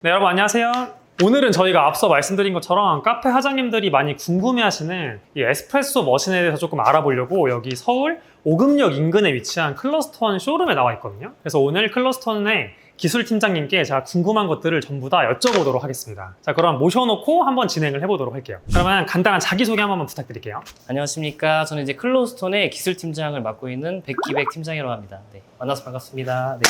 네, 여러분 안녕하세요. 오늘은 저희가 앞서 말씀드린 것처럼 카페 사장님들이 많이 궁금해하시는 이 에스프레소 머신에 대해서 조금 알아보려고 여기 서울 오금역 인근에 위치한 클러스터원 쇼룸에 나와 있거든요. 그래서 오늘 클러스터원의 기술 팀장님께 제가 궁금한 것들을 전부 다 여쭤보도록 하겠습니다. 자, 그럼 모셔놓고 한번 진행을 해보도록 할게요. 그러면 간단한 자기소개 한 번만 부탁드릴게요. 안녕하십니까. 저는 이제 클로스톤의 기술팀장을 맡고 있는 백기백 팀장이라고 합니다. 네, 만나서 반갑습니다. 네.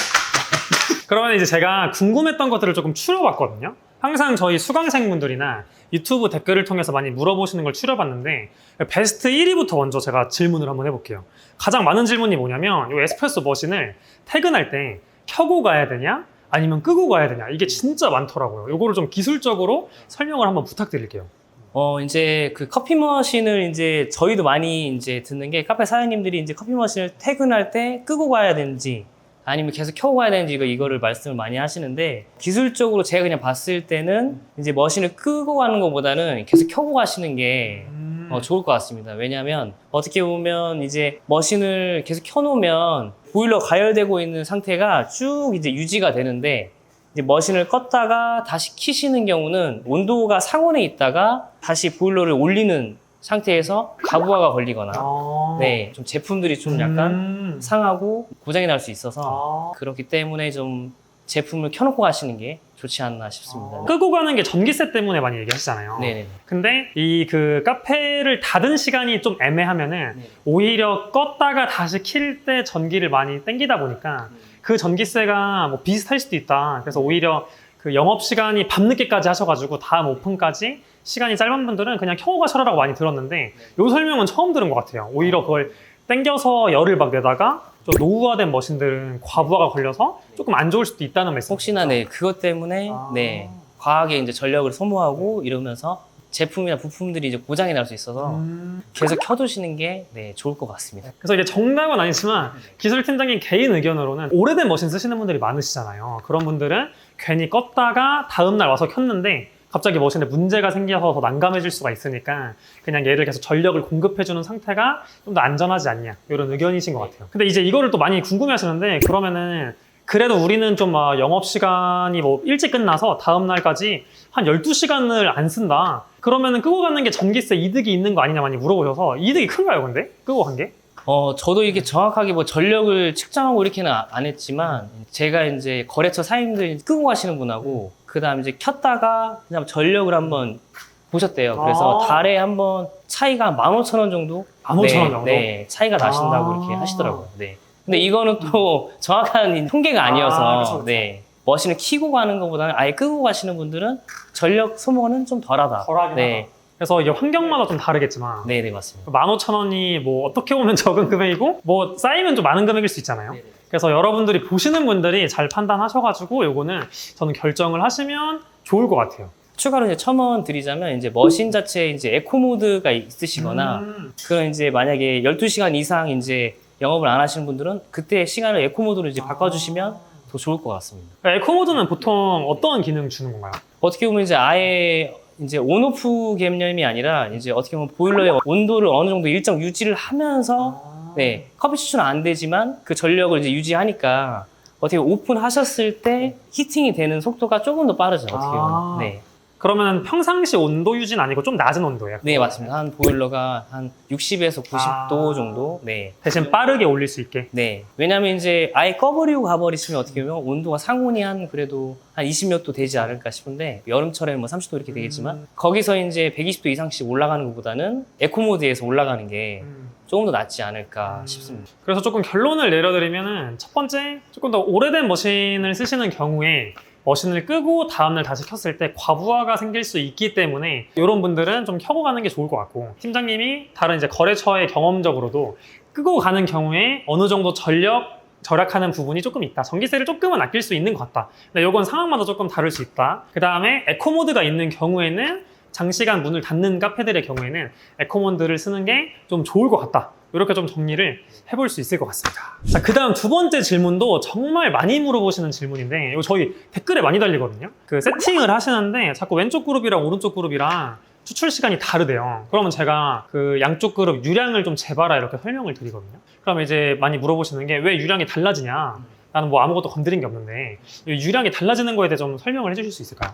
그러면 이제 제가 궁금했던 것들을 조금 추려봤거든요. 항상 저희 수강생분들이나 유튜브 댓글을 통해서 많이 물어보시는 걸 추려봤는데 베스트 1위부터 먼저 제가 질문을 한번 해볼게요. 가장 많은 질문이 뭐냐면 이 에스프레소 머신을 퇴근할 때 켜고 가야 되냐? 아니면 끄고 가야 되냐? 이게 진짜 많더라고요. 이거를 좀 기술적으로 설명을 한번 부탁드릴게요. 어, 이제 그 커피 머신을 이제 저희도 많이 이제 듣는 게 카페 사장님들이 이제 커피 머신을 퇴근할 때 끄고 가야 되는지 아니면 계속 켜고 가야 되는지 이거, 이거를 말씀을 많이 하시는데 기술적으로 제가 그냥 봤을 때는 이제 머신을 끄고 가는 것보다는 계속 켜고 가시는 게 어, 좋을 것 같습니다. 왜냐하면 어떻게 보면 이제 머신을 계속 켜놓으면 보일러 가열되고 있는 상태가 쭉 이제 유지가 되는데 이제 머신을 껐다가 다시 키시는 경우는 온도가 상온에 있다가 다시 보일러를 올리는 상태에서 가부화가 걸리거나 아. 네, 좀 제품들이 좀 약간 음. 상하고 고장이 날 수 있어서 아. 그렇기 때문에 좀 제품을 켜놓고 가시는 게 좋지 않나 싶습니다. 끄고 가는 게 전기세 때문에 많이 얘기하시잖아요. 네네. 근데 이 그 카페를 닫은 시간이 좀 애매하면은 네. 오히려 껐다가 다시 킬 때 전기를 많이 땡기다 보니까 그 전기세가 뭐 비슷할 수도 있다. 그래서 오히려 그 영업 시간이 밤늦게까지 하셔가지고 다음 오픈까지 시간이 짧은 분들은 그냥 켜고 가셔라라고 많이 들었는데 이 설명은 처음 들은 것 같아요. 오히려 그걸 땡겨서 열을 막 내다가 좀 노후화된 머신들은 과부하가 걸려서 조금 안 좋을 수도 있다는 말씀. 혹시나 네 그것 때문에 아. 네 과하게 이제 전력을 소모하고 이러면서 제품이나 부품들이 이제 고장이 날 수 있어서 음. 계속 켜두시는 게 네, 좋을 것 같습니다. 그래서 이게 정답은 아니지만 기술팀장님 개인 의견으로는 오래된 머신 쓰시는 분들이 많으시잖아요. 그런 분들은 괜히 껐다가 다음날 와서 켰는데 갑자기 머신에 문제가 생겨서 더 난감해질 수가 있으니까 그냥 얘를 계속 전력을 공급해주는 상태가 좀 더 안전하지 않냐 이런 의견이신 것 같아요. 근데 이제 이거를 또 많이 궁금해하시는데 그러면은 그래도 우리는 좀막 영업 시간이 뭐 일찍 끝나서 다음 날까지 한 12시간을 안 쓴다. 그러면은 끄고 가는 게 전기세 이득이 있는 거 아니냐 많이 물어보셔서 이득이 큰가요, 근데? 끄고 간 게? 어 저도 이게 정확하게 뭐 전력을 측정하고 이렇게는 아- 안 했지만 제가 이제 거래처 사장님들 끄고 가시는 분하고 그다음 이제 켰다가 그냥 전력을 한번 보셨대요. 그래서 아. 달에 한번 차이가 한 15,000원 정도 15,000원 네, 정도? 네, 차이가 나신다고 아. 이렇게 하시더라고요. 네. 근데 이거는 또 정확한 통계가 아니어서 아, 그쵸, 그쵸. 네. 머신을 키고 가는 것보다는 아예 끄고 가시는 분들은 전력 소모는 좀 덜하다. 덜하긴 네. 그래서 이게 환경마다 좀 다르겠지만 네, 네, 맞습니다. 15,000원이 뭐 어떻게 보면 적은 금액이고 뭐 쌓이면 좀 많은 금액일 수 있잖아요. 그래서 여러분들이 보시는 분들이 잘 판단하셔가지고 요거는 저는 결정을 하시면 좋을 것 같아요. 추가로 이제 첨언 드리자면 이제 머신 자체에 이제 에코 모드가 있으시거나 음. 그런 이제 만약에 12시간 이상 이제 영업을 안 하시는 분들은 그때 시간을 에코 모드로 이제 바꿔주시면 더 좋을 것 같습니다. 에코 모드는 보통 어떤 기능 주는 건가요? 어떻게 보면 이제 아예 이제 온오프 개념이 아니라 이제 어떻게 보면 보일러의 온도를 어느 정도 일정 유지를 하면서 네 커피 추출은 안 되지만 그 전력을 이제 유지하니까 어떻게 오픈하셨을 때 히팅이 되는 속도가 조금 더 빠르죠 어떻게 아. 보면 네. 그러면 평상시 온도 유지는 아니고 좀 낮은 온도예요. 네 맞습니다 한 보일러가 한 60에서 90도 아. 정도 네. 대신 빠르게 올릴 수 있게. 네 왜냐면 이제 아예 꺼버리고 가버리시면 어떻게 보면 온도가 상온이 한 그래도 한 20몇 도 되지 않을까 싶은데 여름철에 뭐 30도 이렇게 되겠지만 음. 거기서 이제 120도 이상씩 올라가는 것보다는 에코 모드에서 올라가는 게 음. 조금 더 낫지 않을까 음. 싶습니다. 그래서 조금 결론을 내려드리면은 첫 번째 조금 더 오래된 머신을 쓰시는 경우에 머신을 끄고 다음날 다시 켰을 때 과부하가 생길 수 있기 때문에 이런 분들은 좀 켜고 가는 게 좋을 것 같고 팀장님이 다른 이제 거래처의 경험적으로도 끄고 가는 경우에 어느 정도 전력 절약하는 부분이 조금 있다. 전기세를 조금은 아낄 수 있는 것 같다. 근데 이건 상황마다 조금 다를 수 있다. 그 다음에 에코 모드가 있는 경우에는 장시간 문을 닫는 카페들의 경우에는 에코 모드를 쓰는 게 좀 좋을 것 같다. 이렇게 좀 정리를 해볼 수 있을 것 같습니다. 자, 그 다음 두 번째 질문도 정말 많이 물어보시는 질문인데, 이거 저희 댓글에 많이 달리거든요. 그 세팅을 하시는데, 자꾸 왼쪽 그룹이랑 오른쪽 그룹이랑 추출 시간이 다르대요. 그러면 제가 그 양쪽 그룹 유량을 좀 재봐라 이렇게 설명을 드리거든요. 그러면 이제 많이 물어보시는 게 왜 유량이 달라지냐? 나는 뭐 아무것도 건드린 게 없는데 이 유량이 달라지는 거에 대해 좀 설명을 해주실 수 있을까요?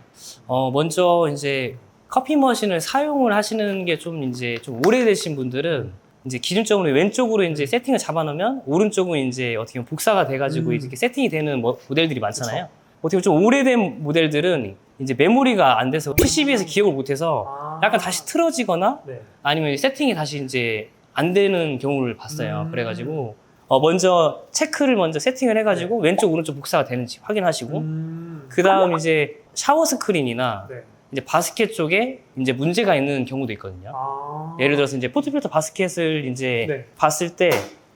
어, 먼저 이제 커피 머신을 사용을 하시는 게 좀 이제 좀 오래되신 분들은 이제 기준적으로 왼쪽으로 이제 세팅을 잡아놓으면 오른쪽은 이제 어떻게 보면 복사가 돼가지고 음. 이렇게 세팅이 되는 모- 모델들이 많잖아요. 어떻게 보면 좀 오래된 모델들은 이제 메모리가 안 돼서 PCB에서 기억을 못해서 약간 다시 틀어지거나 네. 아니면 세팅이 다시 이제 안 되는 경우를 봤어요. 음. 그래가지고 어, 먼저 체크를 먼저 세팅을 해가지고 왼쪽 오른쪽 복사가 되는지 확인하시고 음. 그 다음 이제 샤워 스크린이나 네. 이제 바스켓 쪽에 이제 문제가 있는 경우도 있거든요. 아. 예를 들어서 이제 포트필터 바스켓을 이제 네. 봤을 때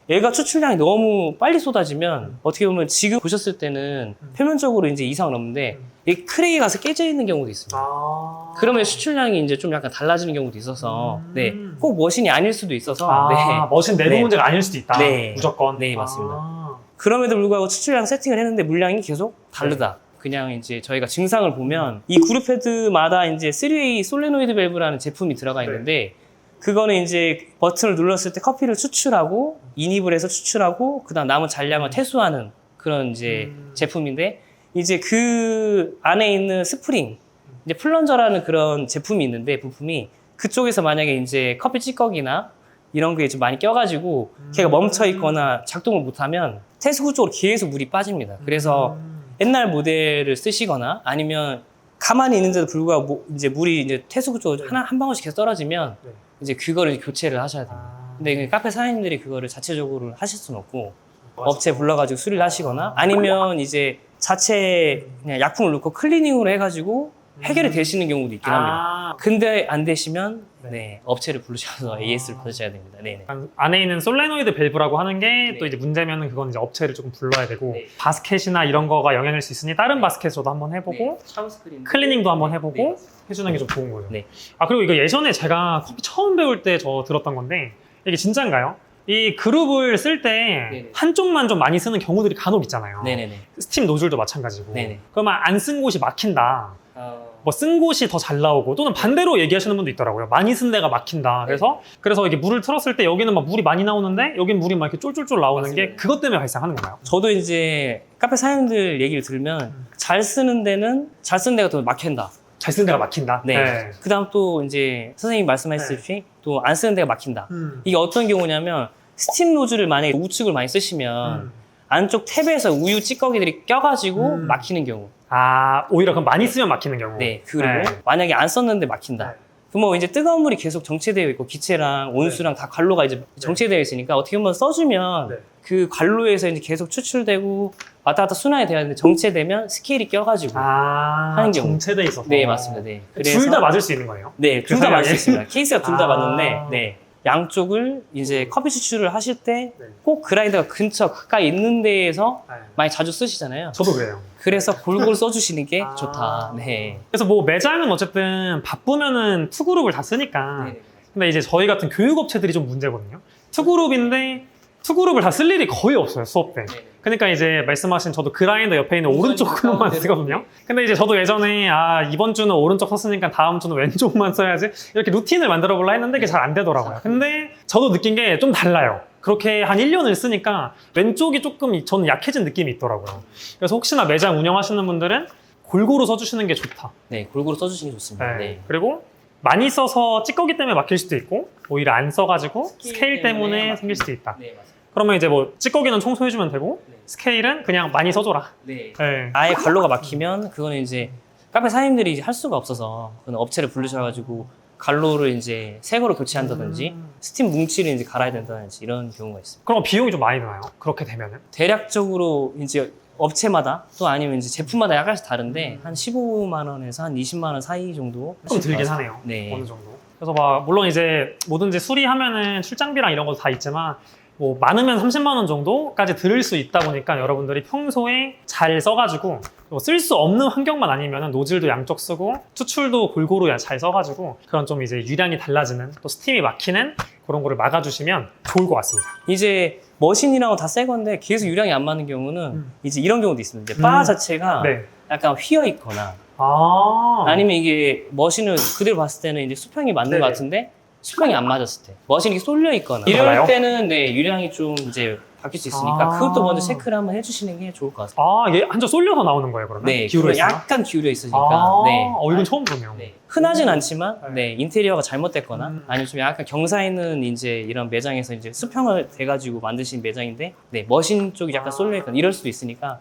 얘가 추출량이 너무 빨리 쏟아지면 음. 어떻게 보면 지금 보셨을 때는 음. 표면적으로 이제 이상은 없는데 음. 이 크랙이 가서 깨져 있는 경우도 있습니다. 아. 그러면 수출량이 이제 좀 약간 달라지는 경우도 있어서 음. 네. 꼭 머신이 아닐 수도 있어서 아, 네. 머신 내부 네. 문제가 아닐 수도 있다. 네. 무조건. 네, 맞습니다. 아. 그럼에도 불구하고 추출량 세팅을 했는데 물량이 계속 다르다. 네. 그냥 이제 저희가 증상을 보면 이 그룹 헤드마다 이제 3A 솔레노이드 밸브라는 제품이 들어가 있는데 그거는 이제 버튼을 눌렀을 때 커피를 추출하고 인입을 해서 추출하고 그다음 남은 잔량을 퇴수하는 그런 이제 음. 제품인데 이제 그 안에 있는 스프링 이제 플런저라는 그런 제품이 있는데 부품이 그쪽에서 만약에 이제 커피 찌꺼기나 이런 게 좀 많이 껴가지고 걔가 멈춰 있거나 작동을 못하면 태수구 쪽으로 계속 물이 빠집니다. 그래서 음. 옛날 모델을 쓰시거나 아니면 가만히 있는데도 불구하고 뭐 이제 물이 이제 태수구 쪽으로 하나 한 방울씩 계속 떨어지면 네. 이제 그거를 교체를 하셔야 됩니다. 아. 근데 그 카페 사장님들이 그거를 자체적으로 하실 수는 없고 업체 불러가지고 수리를 하시거나 아니면 이제 자체 그냥 약품을 넣고 클리닝으로 해가지고 해결이 되시는 경우도 있긴 합니다. 아. 근데 안 되시면 네. 네, 업체를 부르셔서 아. AS를 받으셔야 됩니다. 네네. 약간 안에 있는 솔레노이드 밸브라고 하는 게 또 네. 이제 문제면은 그건 이제 업체를 조금 불러야 되고 네. 바스켓이나 이런 거가 영향일 수 있으니 다른 바스켓으로도 한번 해보고 샤워 스크린 클리닝도 한번 해보고 네. 해주는 게 좀 좋은 거예요. 네. 아 그리고 이거 예전에 제가 커피 처음 배울 때 저 들었던 건데 이게 진짜인가요? 이 그룹을 쓸 때 네네. 한쪽만 좀 많이 쓰는 경우들이 간혹 있잖아요. 네네네. 스팀 노즐도 마찬가지고. 네네. 그러면 안 쓴 곳이 막힌다. 어, 뭐 쓴 곳이 더 잘 나오고 또는 반대로 얘기하시는 분도 있더라고요. 많이 쓴 데가 막힌다. 그래서 그래서 이게 물을 틀었을 때 여기는 막 물이 많이 나오는데 여긴 물이 막 이렇게 쫄쫄쫄 나오는 게. 그것 때문에 발생하는 건가요? 저도 이제 카페 사장님들 얘기를 들으면 음. 잘 쓰는 데는 잘 쓰는 데가 더 막힌다. 잘 쓰는 데가 막힌다. 네. 그 다음 또 이제 선생님이 말씀하셨듯이 또 안 쓰는 데가 막힌다. 음. 이게 어떤 경우냐면 스팀 노즐을 만약에 우측을 많이 쓰시면 음. 안쪽 탭에서 우유 찌꺼기들이 껴가지고 음. 막히는 경우. 아 오히려 그럼 많이 쓰면 막히는 경우. 네. 그리고 네. 만약에 안 썼는데 막힌다. 네. 그러면 이제 뜨거운 물이 계속 정체되어 있고 기체랑 온수랑 다 관로가 이제 정체되어 있으니까 어떻게 보면 써주면 네. 그 관로에서 이제 계속 추출되고 왔다 갔다 순환이 돼야 되는데 정체되면 스케일이 껴가지고 아 하는 경우. 정체돼 있어서. 네 맞습니다. 네. 둘 다 맞을 수 있는 거예요. 네, 그둘다 맞을 수? 있습니다. 케이스가 둘다 아. 맞는데, 네. 양쪽을 이제 커피 추출을 하실 때 네. 꼭 그라인더가 근처 가까이 있는 데에서 네. 많이 자주 쓰시잖아요. 저도 그래요. 그래서 골고루 써주시는 게 아. 좋다. 네. 그래서 뭐 매장은 어쨌든 바쁘면은 투그룹을 다 쓰니까. 근데 이제 저희 같은 교육업체들이 좀 문제거든요. 투그룹인데 투그룹을 다 쓸 일이 거의 없어요 수업 때. 그러니까 이제 말씀하신 저도 그라인더 옆에 있는 오른쪽으로만 쓰거든요. 근데 이제 저도 예전에 아 이번 주는 오른쪽 썼으니까 다음 주는 왼쪽만 써야지 이렇게 루틴을 만들어 볼라 했는데 그게 잘 안 되더라고요. 근데 저도 느낀 게 좀 달라요. 그렇게 한 1년을 쓰니까 왼쪽이 조금 저는 약해진 느낌이 있더라고요. 그래서 혹시나 매장 운영하시는 분들은 골고루 써주시는 게 좋다. 네, 골고루 써주시는 게 좋습니다. 네. 네. 그리고 많이 써서 찌꺼기 때문에 막힐 수도 있고 오히려 안 써가지고 스케일 스케일 때문에 때문에 생길 수도 있다. 네, 맞습니다. 그러면 이제 뭐 찌꺼기는 청소해주면 되고 네. 스케일은 그냥 많이 써줘라. 네. 네. 아예 관로가 막히면 그거는 이제 카페 사장님들이 이제 할 수가 없어서 그건 업체를 부르셔가지고 관로를 이제 새 거로 교체한다든지 음. 스팀 뭉치를 이제 갈아야 된다든지 이런 경우가 있습니다. 그럼 비용이 좀 많이 드나요? 그렇게 되면은? 대략적으로 이제 업체마다 또 아니면 이제 제품마다 약간씩 다른데 한 15만 원에서 한 20만 원 사이 정도 좀 들긴 하네요. 네. 어느 정도. 그래서 막 물론 이제 뭐든지 수리하면은 출장비랑 이런 것도 다 있지만 뭐 많으면 30만 원 정도까지 들을 수 있다 보니까 여러분들이 평소에 잘 써가지고 쓸 수 없는 환경만 아니면 노즐도 양쪽 쓰고 추출도 골고루 잘 써가지고 그런 좀 이제 유량이 달라지는 또 스팀이 막히는 그런 거를 막아주시면 좋을 것 같습니다. 이제 머신이라고 다 새 건데 계속 유량이 안 맞는 경우는 음. 이제 이런 경우도 있습니다. 이제 바 음. 자체가 네. 약간 휘어 있거나 아. 아니면 이게 머신을 그대로 봤을 때는 이제 수평이 맞는 네네. 것 같은데 수평이 안 맞았을 때 머신이 쏠려 있거나 달라요? 이럴 때는 네 유량이 좀 이제 바뀔 수 있으니까 아. 그것도 먼저 체크를 한번 해주시는 게 좋을 것 같습니다. 아, 이게 한쪽 쏠려서 나오는 거예요, 그러면? 네, 기울어 있어요? 약간 기울여 있으니까. 아, 네. 어, 이건 처음 보네요. 네. 흔하진 않지만 네. 네, 인테리어가 잘못됐거나 음. 아니면 좀 약간 경사 있는 이제 이런 매장에서 이제 수평을 돼가지고 만드신 매장인데 네, 머신 쪽이 약간 아. 쏠려 있거나 이럴 수도 있으니까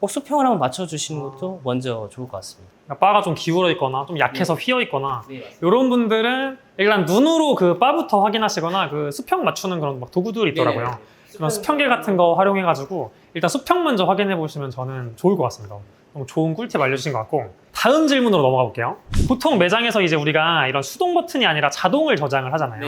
꼭 수평을 한번 맞춰주시는 것도 먼저 좋을 것 같습니다. 그러니까 바가 좀 기울어 있거나 좀 약해서 휘어 있거나 네, 이런 분들은 일단 눈으로 그 바부터 확인하시거나 그 수평 맞추는 그런 막 도구들이 있더라고요. 그런 수평계 같은 거 활용해가지고 일단 수평 먼저 확인해 보시면 저는 좋을 것 같습니다. 너무 좋은 꿀팁 알려주신 것 같고 다음 질문으로 넘어가 볼게요. 보통 매장에서 이제 우리가 이런 수동 버튼이 아니라 자동을 저장을 하잖아요.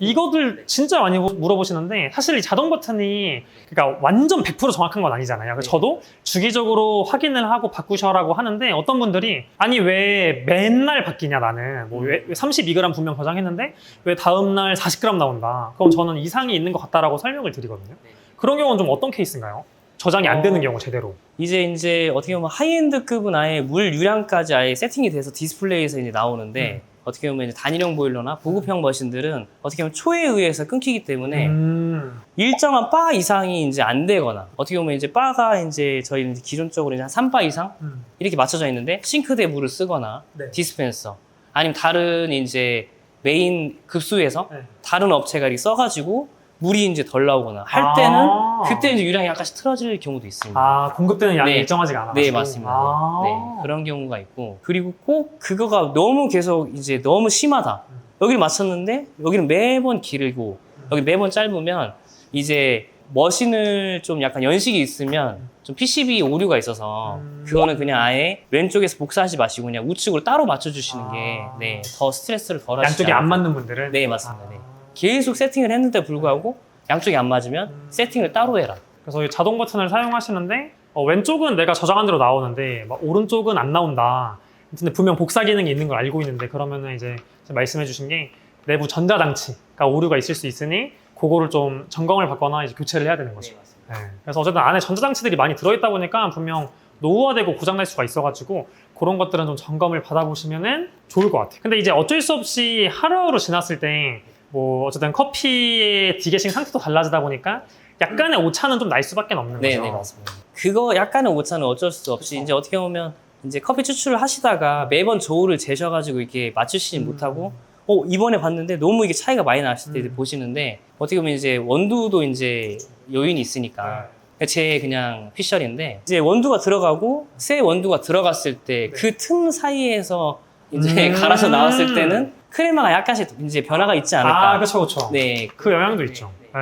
이거들 진짜 많이 물어보시는데 사실 이 자동 버튼이 그러니까 완전 100% 정확한 건 아니잖아요. 그래서 네. 저도 주기적으로 확인을 하고 바꾸셔라고 하는데 어떤 분들이 아니 왜 맨날 바뀌냐 나는 뭐 왜 32g 분명 저장했는데 왜 다음 날 40g 나온다. 그럼 저는 이상이 있는 것 같다라고 설명을 드리거든요. 네. 그런 경우는 좀 어떤 케이스인가요? 저장이 안 되는 어. 경우 제대로. 이제 이제 어떻게 보면 하이엔드급은 아예 물 유량까지 아예 세팅이 돼서 디스플레이에서 이제 나오는데 음. 어떻게 보면 단일형 보일러나 보급형 머신들은 어떻게 보면 초에 의해서 끊기기 때문에 음. 일정한 바 이상이 이제 안 되거나 어떻게 보면 이제 바가 이제 저희 이제 기존적으로 이제 한 3바 이상 음. 이렇게 맞춰져 있는데 싱크대 물을 쓰거나 네. 디스펜서 아니면 다른 이제 메인 급수에서 네. 다른 업체가 이렇게 써가지고 물이 이제 덜 나오거나 할 아. 때는 그때 이제 유량이 약간씩 틀어질 경우도 있습니다. 아 공급되는 양이 네. 일정하지가 않아. 네 맞습니다. 아. 네, 그런 경우가 있고 그리고 꼭 그거가 너무 계속 이제 너무 심하다. 음. 여기를 맞췄는데 여기는 매번 길고 여기 매번 짧으면 이제 머신을 좀 약간 연식이 있으면 좀 PCB 오류가 있어서 음. 그거는 그냥 아예 왼쪽에서 복사하지 마시고 그냥 우측으로 따로 맞춰주시는 게 아. 네, 더 스트레스를 덜 하시지 양쪽이 안. 맞는 분들은 네 맞습니다. 네. 아. 계속 세팅을 했는데 불구하고 양쪽이 안 맞으면 음. 세팅을 따로 해라. 그래서 이 자동 버튼을 사용하시는데 어, 왼쪽은 내가 저장한 대로 나오는데 막 오른쪽은 안 나온다. 근데 분명 복사 기능이 있는 걸 알고 있는데 그러면은 이제 말씀해 주신 게 내부 전자장치가 오류가 있을 수 있으니 그거를 좀 점검을 받거나 이제 교체를 해야 되는 거죠. 네. 그래서 어쨌든 안에 전자장치들이 많이 들어있다 보니까 분명 노후화되고 고장날 수가 있어가지고 그런 것들은 좀 점검을 받아보시면은 좋을 것 같아요. 근데 이제 어쩔 수 없이 하루하루 지났을 때 뭐 어쨌든 커피의 디게싱 상태도 달라지다 보니까 약간의 오차는 좀 날 수밖에 없는 네, 거죠. 네, 맞습니다. 그거 약간의 오차는 어쩔 수 없이 이제 어떻게 보면 이제 커피 추출을 하시다가 매번 저울을 재셔가지고 이렇게 맞추시지 음. 못하고 어 이번에 봤는데 너무 이게 차이가 많이 났을 때 음. 보시는데 어떻게 보면 이제 원두도 이제 요인이 있으니까 네. 제 그냥 피셜인데 이제 원두가 들어가고 새 원두가 들어갔을 때 그 틈 사이에서 이제 네. 음. 갈아서 나왔을 때는 크레마가 약간씩 이제 변화가 있지 않을까. 아, 그렇죠, 그렇죠. 네. 그 영향도 있죠. 네.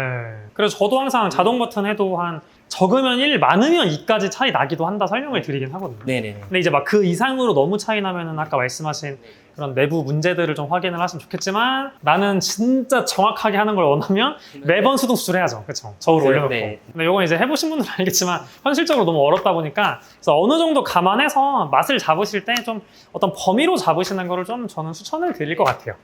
그래서 저도 항상 자동 버튼 해도 한 적으면 1, 많으면 2까지 차이 나기도 한다 설명을 드리긴 하거든요. 네네네. 근데 이제 막 그 이상으로 너무 차이 나면은 아까 말씀하신 그런 내부 문제들을 좀 확인을 하시면 좋겠지만 나는 진짜 정확하게 하는 걸 원하면 매번 수동 수술해야죠. 그렇죠. 저울 네, 올려놓고. 네. 근데 이건 이제 해보신 분들은 알겠지만 현실적으로 너무 어렵다 보니까 그래서 어느 정도 감안해서 맛을 잡으실 때 좀 어떤 범위로 잡으시는 거를 좀 저는 추천을 드릴 것 같아요.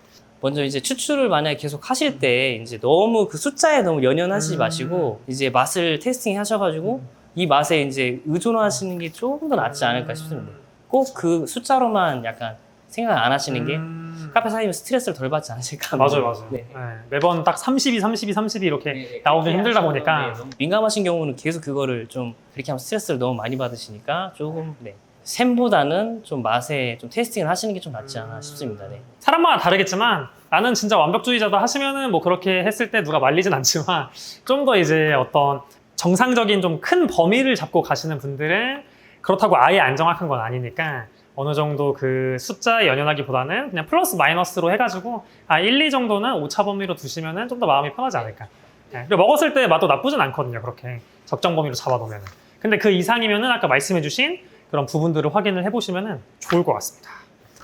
먼저 이제 추출을 만약에 계속 하실 때 이제 너무 그 숫자에 너무 연연하지 음. 마시고 이제 맛을 테스팅 하셔가지고 이 맛에 이제 의존하시는 게 조금 더 낫지 않을까 싶습니다. 꼭 그 숫자로만 약간 생각 안 하시는 게 음. 카페 사장님 스트레스를 덜 받지 않으실까. 맞아요, 맞아요. 네. 네, 매번 딱 32, 32, 32 이렇게 나오기 힘들다 보니까 민감하신 경우는 계속 그거를 좀 그렇게 하면 스트레스를 너무 많이 받으시니까 조금 네. 샘보다는 좀 맛에 좀 테스팅을 하시는 게 좀 낫지 않나 싶습니다. 네. 사람마다 다르겠지만 나는 진짜 완벽주의자다 하시면은 뭐 그렇게 했을 때 누가 말리진 않지만 좀 더 이제 어떤 정상적인 좀 큰 범위를 잡고 가시는 분들은 그렇다고 아예 안 정확한 건 아니니까 어느 정도 그 숫자에 연연하기보다는 그냥 플러스 마이너스로 해가지고 아 1, 2 정도는 오차 범위로 두시면은 좀 더 마음이 편하지 않을까. 네. 그리고 먹었을 때 맛도 나쁘진 않거든요. 그렇게 적정 범위로 잡아놓으면. 근데 그 이상이면은 아까 말씀해주신 그런 부분들을 확인을 해보시면은 좋을 것 같습니다.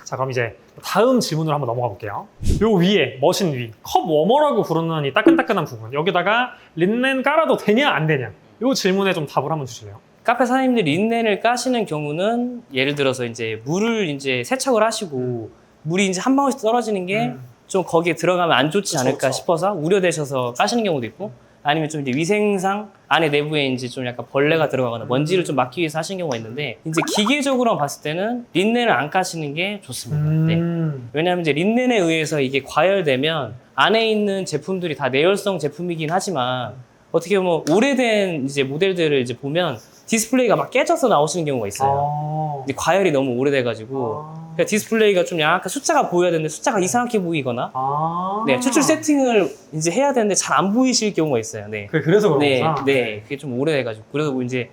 자 그럼 이제 다음 질문으로 한번 넘어가 볼게요. 요 위에 머신 위 컵 워머라고 부르는 이 따끈따끈한 부분 여기다가 린넨 깔아도 되냐 안 되냐 요 질문에 좀 답을 한번 주실래요? 카페 사장님들이 린넨을 까시는 경우는 예를 들어서 이제 물을 이제 세척을 하시고 물이 이제 한 방울씩 떨어지는 게좀 음. 거기에 들어가면 안 좋지 않을까. 싶어서 우려되셔서 까시는 경우도 있고 아니면 좀 이제 위생상 안에 내부에 이제 좀 약간 벌레가 들어가거나 먼지를 좀 막기 위해서 하시는 경우가 있는데 이제 기계적으로 봤을 때는 린넨을 안 까시는 게 좋습니다. 네. 음. 왜냐하면 이제 린넨에 의해서 이게 과열되면 안에 있는 제품들이 다 내열성 제품이긴 하지만 어떻게 보면 오래된 이제 모델들을 이제 보면 디스플레이가 막 깨져서 나오시는 경우가 있어요. 아. 과열이 너무 오래돼가지고 아. 그러니까 디스플레이가 좀 약간 숫자가 보여야 되는데 숫자가 이상하게 보이거나 아. 네, 추출 세팅을 이제 해야 되는데 잘 안 보이실 경우가 있어요. 네. 그 그래서 그런 네, 거구나. 네, 그게 좀 오래돼가지고 그래서 뭐 이제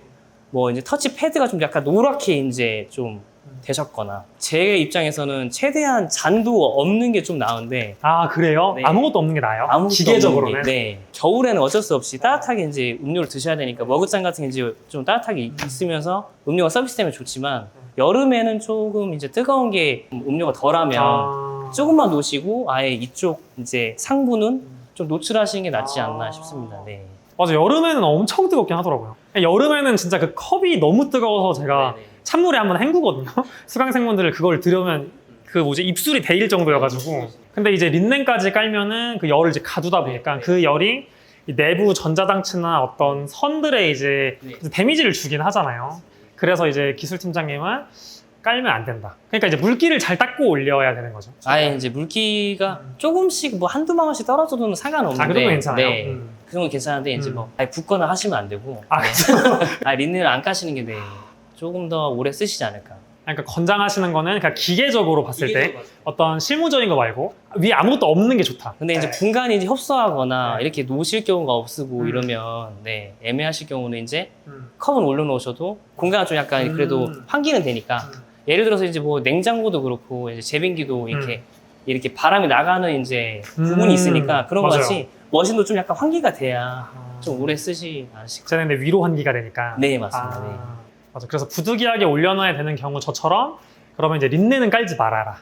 뭐 이제 터치 패드가 좀 약간 노랗게 이제 좀 되셨거나 제 입장에서는 최대한 잔도 없는 게 좀 나은데 아 그래요? 네. 아무것도 없는 게 나아요? 아무것도 기계적으로는. 게, 네. 겨울에는 어쩔 수 없이 따뜻하게 이제 음료를 드셔야 되니까 머그잔 같은 게 이제 좀 따뜻하게 있으면서 음료가 서비스 되면 좋지만 여름에는 조금 이제 뜨거운 게 음료가 덜하면 아. 조금만 놓으시고 아예 이쪽 이제 상부는 좀 노출하시는 게 낫지 않나 싶습니다. 네. 맞아 여름에는 엄청 뜨겁긴 하더라고요. 여름에는 진짜 그 컵이 너무 뜨거워서 제가 네네. 찬물에 한번 헹구거든요. 수강생분들 그걸 들으면 그 뭐지 입술이 데일 정도여가지고. 근데 이제 린넨까지 깔면은 그 열을 이제 가두다 보니까 그 열이 이 내부 전자장치나 어떤 선들에 이제 네. 데미지를 주긴 하잖아요. 그래서 이제 기술팀장님은 깔면 안 된다. 그러니까 이제 물기를 잘 닦고 올려야 되는 거죠. 아예 이제 물기가 조금씩 뭐 한두 방울씩 떨어져도 상관없는데 아, 그런 건 괜찮아요. 네. 음. 그런 건 괜찮은데 이제 음. 뭐 아예 붓거나 하시면 안 되고 아, 네. 아 린넨을 안 까시는 게 네. 조금 더 오래 쓰시지 않을까. 그러니까 건장하시는 거는 그냥 기계적으로 봤을 때 어떤 실무적인 거 말고 위에 아무것도 없는 게 좋다. 근데 이제 네. 공간이 이제 협소하거나 네. 이렇게 놓으실 경우가 없으고 음. 이러면 네 애매하실 경우는 이제 음. 컵은 올려놓으셔도 공간이 좀 약간 그래도 음. 환기는 되니까 음. 예를 들어서 이제 뭐 냉장고도 그렇고 이제 제빙기도 이렇게 이렇게 바람이 나가는 이제 부분이 음. 있으니까 그런 것 맞아요. 같이 머신도 좀 약간 환기가 돼야 아. 좀 오래 쓰지 않으실까. 쟤는 근데 위로 환기가 되니까. 네 맞습니다. 아, 네. 맞아. 그래서 부득이하게 올려놔야 되는 경우 저처럼 그러면 이제 린넨은 깔지 말아라.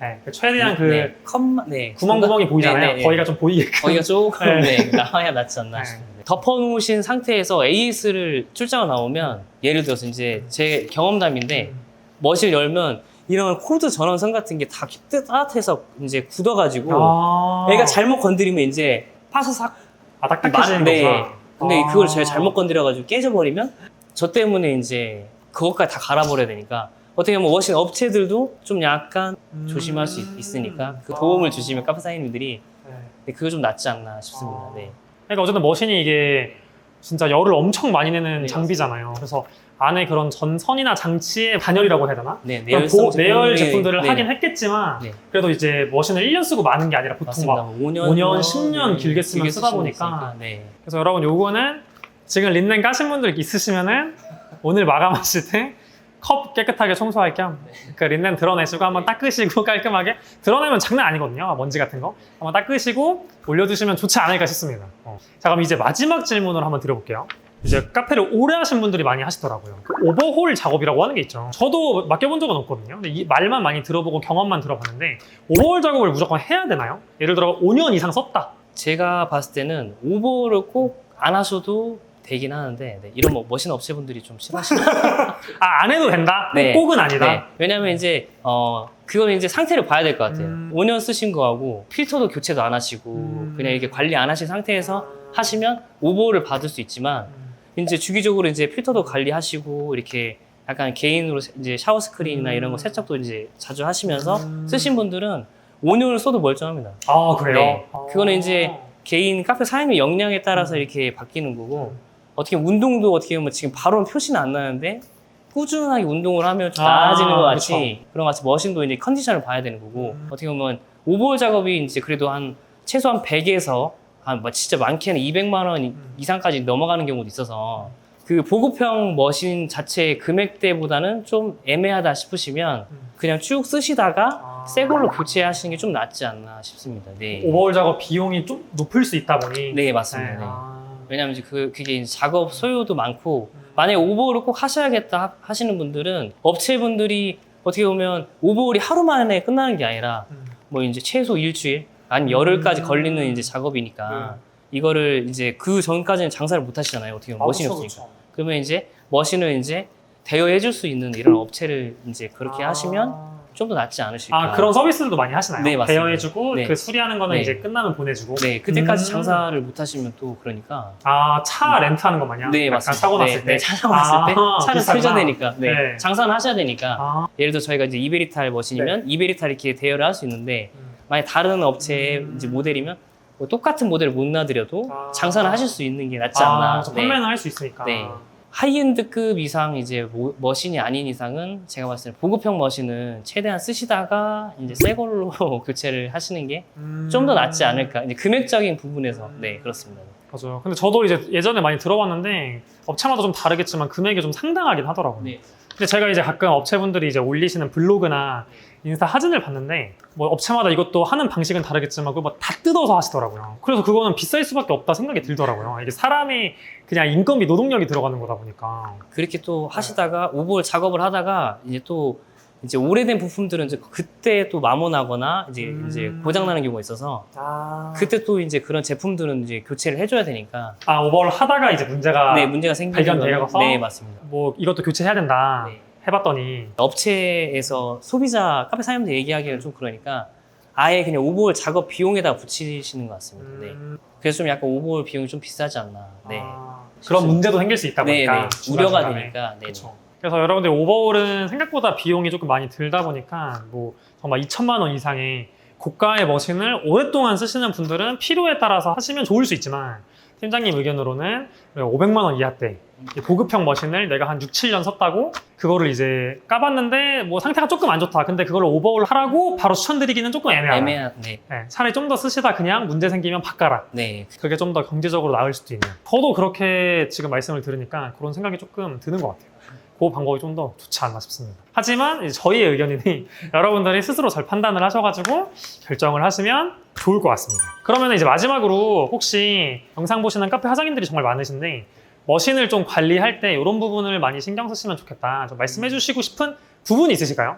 네, 그 최대한 그 네, 컵만 네 구멍구멍이 보이잖아요. 네, 네, 네. 거기가 좀 보이게끔. 거기가 조금 네. 네, 나와야 낫지 않나 네. 싶습니다. 덮어놓으신 상태에서 AS를 출장을 나오면 예를 들어서 이제 제 경험담인데 머실 열면 이런 코드 전원선 같은 게 다 따뜻해서 이제 굳어가지고 아. 애가 잘못 건드리면 이제 파사삭 아, 딱딱해지는 네. 거구나. 근데 아. 그걸 제가 잘못 건드려가지고 깨져버리면 저 때문에 이제 그것까지 다 갈아버려야 되니까 어떻게 보면 워싱 업체들도 좀 약간 음. 조심할 수 있, 으니까그 도움을 주시면 카페 사장님들이 네. 네, 그거 좀 낫지 않나 싶습니다. 아. 네. 그러니까 어쨌든 머신이 이게 진짜 열을 엄청 많이 내는 네, 장비잖아요. 그래서 안에 그런 전선이나 장치의 단열이라고 해야 되나? 네, 그런 내열성 보- 내열 제품들이- 제품들을 네, 하긴 했겠지만 네. 그래도 이제 머신을 1년 쓰고 마는 게 아니라 보통 맞습니다. 막 5년, 5년, 10년 길게 쓰면 쓰다 보니까. 네. 그래서 여러분 요거는 지금 린넨 까신 분들 있으시면은 오늘 마감하실 때 컵 깨끗하게 청소할 겸 그 린넨 드러내시고 한번 닦으시고 깔끔하게. 드러내면 장난 아니거든요 먼지 같은 거. 한번 닦으시고 올려두시면 좋지 않을까 싶습니다. 어. 자 그럼 이제 마지막 질문을 한번 드려볼게요. 이제 카페를 오래 하신 분들이 많이 하시더라고요. 그 오버홀 작업이라고 하는 게 있죠. 저도 맡겨본 적은 없거든요. 근데 이 말만 많이 들어보고 경험만 들어봤는데 오버홀 작업을 무조건 해야 되나요? 예를 들어 5년 이상 썼다. 제가 봤을 때는 오버를 꼭안 하셔도 되긴 하는데 네, 이런 뭐 머신 업체분들이 좀 싫어하시는 아, 안 해도 된다? 네. 꼭은 아니다. 네. 왜냐면 이제 어 그거는 이제 상태를 봐야 될 것 같아요. 음. 5년 쓰신 거하고 필터도 교체도 안 하시고 음. 그냥 이렇게 관리 안 하신 상태에서 하시면 오버를 받을 수 있지만 이제 주기적으로 이제 필터도 관리하시고 이렇게 약간 개인으로 이제 샤워 스크린이나 이런 거 음. 세척도 이제 자주 하시면서 음. 쓰신 분들은 5년을 써도 멀쩡합니다. 아, 그래요? 네. 아. 그거는 이제 개인 카페 사장님 역량에 따라서 이렇게 바뀌는 거고 어떻게 운동도 어떻게 보면 지금 바로는 표시는 안 나는데 꾸준하게 운동을 하면 좀 아, 나아지는 것 같이. 그런 것 같이 머신도 이제 컨디션을 봐야 되는 거고 음. 어떻게 보면 오버홀 작업이 이제 그래도 한 최소한 100에서 한뭐 진짜 많게는 200만 원 이- 음. 이상까지 넘어가는 경우도 있어서 그 보급형 머신 자체 금액대보다는 좀 애매하다 싶으시면 음. 그냥 쭉 쓰시다가 아. 새 걸로 교체하시는 게 좀 낫지 않나 싶습니다. 네. 오버홀 작업 비용이 좀 높을 수 있다 보니. 네, 맞습니다. 네. 아. 왜냐하면 이제 그 그게 작업 소요도 많고 음. 만약에 오버홀을 꼭 하셔야겠다 하- 하시는 분들은 업체분들이 어떻게 보면 오버홀이 하루 만에 끝나는 게 아니라 음. 뭐 이제 최소 일주일 아니면 열흘까지 음. 걸리는 이제 작업이니까 네. 이거를 이제 그 전까지는 장사를 못 하시잖아요. 어떻게 보면 아, 머신이 없으니까. 그러면 이제 머신을 이제 대여해 줄 수 있는 이런 업체를 이제 그렇게 아. 하시면 좀 더 낫지 않으실까. 아, 그런 서비스들도 많이 하시나요? 네, 맞습니다. 대여해주고 네. 그 수리하는 거는 네. 이제 끝나면 보내주고. 네, 그때까지 음. 장사를 못 하시면 또 그러니까. 아, 차 렌트하는 거 마냥? 네, 약간 맞습니다. 사고 났을 네, 때? 네, 차 사고 났을 때 아, 차를 비싸구나. 틀셔야 되니까. 네. 네. 장사는 하셔야 되니까. 아. 예를 들어 저희가 이제 이베리탈 머신이면 이베리탈 이렇게 대여를 할 수 있는데 음. 만약 다른 업체의 음. 이제 모델이면 뭐 똑같은 모델을 못 놔드려도 아. 장사를 하실 수 있는 게 낫지 않나. 아, 좀 네. 판매는 할 수 있으니까. 네. 하이엔드급 이상 이제 모- 머신이 아닌 이상은 제가 봤을 때 보급형 머신은 최대한 쓰시다가 이제 새 걸로 교체를 하시는 게 좀더 음. 낫지 않을까. 이제 금액적인 부분에서 네 그렇습니다. 맞아요. 근데 저도 이제 예전에 많이 들어봤는데 업체마다 좀 다르겠지만 금액이 좀 상당하긴 하더라고요. 네. 근데 제가 이제 가끔 업체분들이 이제 올리시는 블로그나 인스타 사진을 봤는데 뭐 업체마다 이것도 하는 방식은 다르겠지만 그거 다 뜯어서 하시더라고요. 그래서 그거는 비쌀 수밖에 없다 생각이 들더라고요. 이게 사람이 그냥 인건비 노동력이 들어가는 거다 보니까. 그렇게 또 하시다가 오버 작업을 하다가 이제 또 이제 오래된 부품들은 이제 그때 또 마모나거나 이제 음. 이제 고장 나는 경우가 있어서 아. 그때 또 이제 그런 제품들은 이제 교체를 해줘야 되니까 아 오버를 하다가 이제 문제가 네 문제가 생기면 발견되어서? 네 맞습니다. 뭐 이것도 교체해야 된다 네. 해봤더니 업체에서 소비자 카페 사장님들 얘기하기는 좀 그러니까 아예 그냥 오버홀 작업 비용에다 붙이시는 것 같습니다. 네. 음, 그래서 좀 약간 오버홀 비용이 좀 비싸지 않나. 네. 아, 그런 문제도 생길 수 있다 네, 보니까 네. 중간중간에. 우려가 되니까. 네. 그렇죠. 그래서 여러분들 오버홀은 생각보다 비용이 조금 많이 들다 보니까 뭐 정말 2천만 원 이상의 고가의 머신을 오랫동안 쓰시는 분들은 필요에 따라서 하시면 좋을 수 있지만 팀장님 의견으로는 500만 원 이하대 이 보급형 머신을 내가 한 6, 7년 썼다고 그거를 이제 까봤는데 뭐 상태가 조금 안 좋다. 근데 그걸 오버홀 하라고 바로 추천드리기는 조금 애매하다. 애매한. 네. 네, 차라리 좀 더 쓰시다 그냥 문제 생기면 바꿔라. 네. 그게 좀 더 경제적으로 나을 수도 있는. 저도 그렇게 지금 말씀을 들으니까 그런 생각이 조금 드는 것 같아요. 그 방법이 좀 더 좋지 않나 싶습니다. 하지만 저희의 의견이니 여러분들이 스스로 잘 판단을 하셔가지고 결정을 하시면 좋을 것 같습니다. 그러면 이제 마지막으로 혹시 영상 보시는 카페 사장님들이 정말 많으신데 머신을 좀 관리할 때 이런 부분을 많이 신경 쓰시면 좋겠다. 좀 말씀해 주시고 싶은 부분이 있으실까요?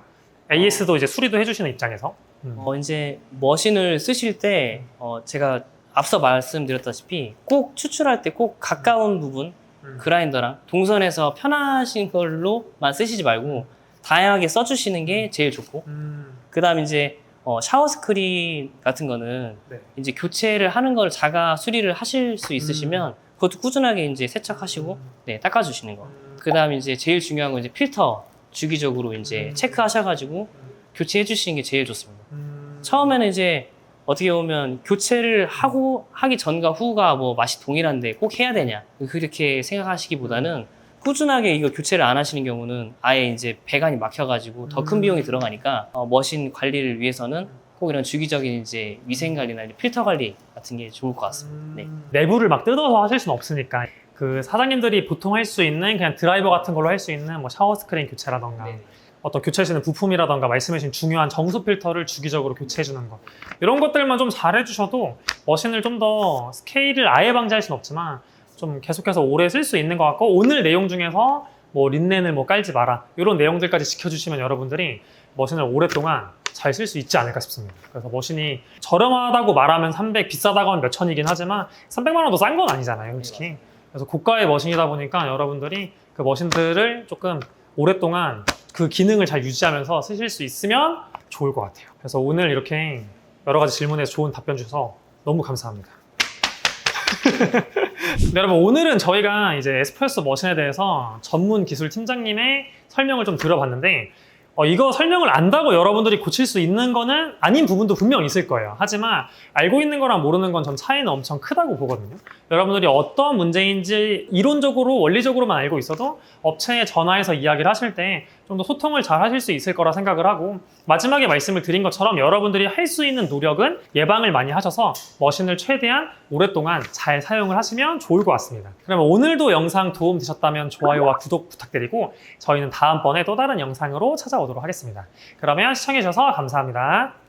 AS도 이제 수리도 해주시는 입장에서. 음. 어, 이제 머신을 쓰실 때 어, 제가 앞서 말씀드렸다시피 꼭 추출할 때 꼭 가까운 부분 음. 그라인더랑 동선에서 편하신 걸로만 쓰시지 말고 다양하게 써주시는 게 제일 좋고 음. 그 다음 이제 어, 샤워 스크린 같은 거는 네. 이제 교체를 하는 걸 자가 수리를 하실 수 있으시면 그것도 꾸준하게 이제 세척하시고 네, 닦아주시는 거. 그 다음 이제 제일 중요한 건 이제 필터 주기적으로 이제 음. 체크하셔가지고 교체해 주시는 게 제일 좋습니다. 음. 처음에는 이제 어떻게 보면 교체를 하고 하기 전과 후가 뭐 맛이 동일한데 꼭 해야 되냐 그렇게 생각하시기보다는 꾸준하게 이거 교체를 안 하시는 경우는 아예 이제 배관이 막혀가지고 더큰 음. 비용이 들어가니까 어, 머신 관리를 위해서는 꼭 이런 주기적인 이제 위생 관리나 이제 필터 관리 같은 게 좋을 것 같습니다. 네. 음. 내부를 막 뜯어서 하실 수는 없으니까 그 사장님들이 보통 할 수 있는 그냥 드라이버 같은 걸로 할 수 있는 뭐 샤워 스크린 교체라던가 네. 어떤 교체하시는 부품이라던가 말씀해주신 중요한 정수 필터를 주기적으로 교체해주는 것 이런 것들만 좀 잘해주셔도 머신을 좀 더 스케일을 아예 방지할 수는 없지만 좀 계속해서 오래 쓸 수 있는 것 같고 오늘 내용 중에서 뭐 린넨을 뭐 깔지 마라 이런 내용들까지 지켜주시면 여러분들이 머신을 오랫동안 잘 쓸 수 있지 않을까 싶습니다. 그래서 머신이 저렴하다고 말하면 300, 비싸다고 하면 몇 천이긴 하지만 300만 원도 싼 건 아니잖아요, 솔직히. 그래서 고가의 머신이다 보니까 여러분들이 그 머신들을 조금 오랫동안 그 기능을 잘 유지하면서 쓰실 수 있으면 좋을 것 같아요. 그래서 오늘 이렇게 여러 가지 질문에 좋은 답변 주셔서 너무 감사합니다. 네, 여러분 오늘은 저희가 이제 에스프레소 머신에 대해서 전문 기술 팀장님의 설명을 좀 들어봤는데 어, 이거 설명을 안다고 여러분들이 고칠 수 있는 거는 아닌 부분도 분명 있을 거예요. 하지만 알고 있는 거랑 모르는 건 전 차이는 엄청 크다고 보거든요. 여러분들이 어떤 문제인지 이론적으로 원리적으로만 알고 있어도 업체에 전화해서 이야기를 하실 때 좀 더 소통을 잘 하실 수 있을 거라 생각을 하고 마지막에 말씀을 드린 것처럼 여러분들이 할 수 있는 노력은 예방을 많이 하셔서 머신을 최대한 오랫동안 잘 사용을 하시면 좋을 것 같습니다. 그러면 오늘도 영상 도움 되셨다면 좋아요와 구독 부탁드리고 저희는 다음번에 또 다른 영상으로 찾아오도록 하겠습니다. 그러면 시청해주셔서 감사합니다.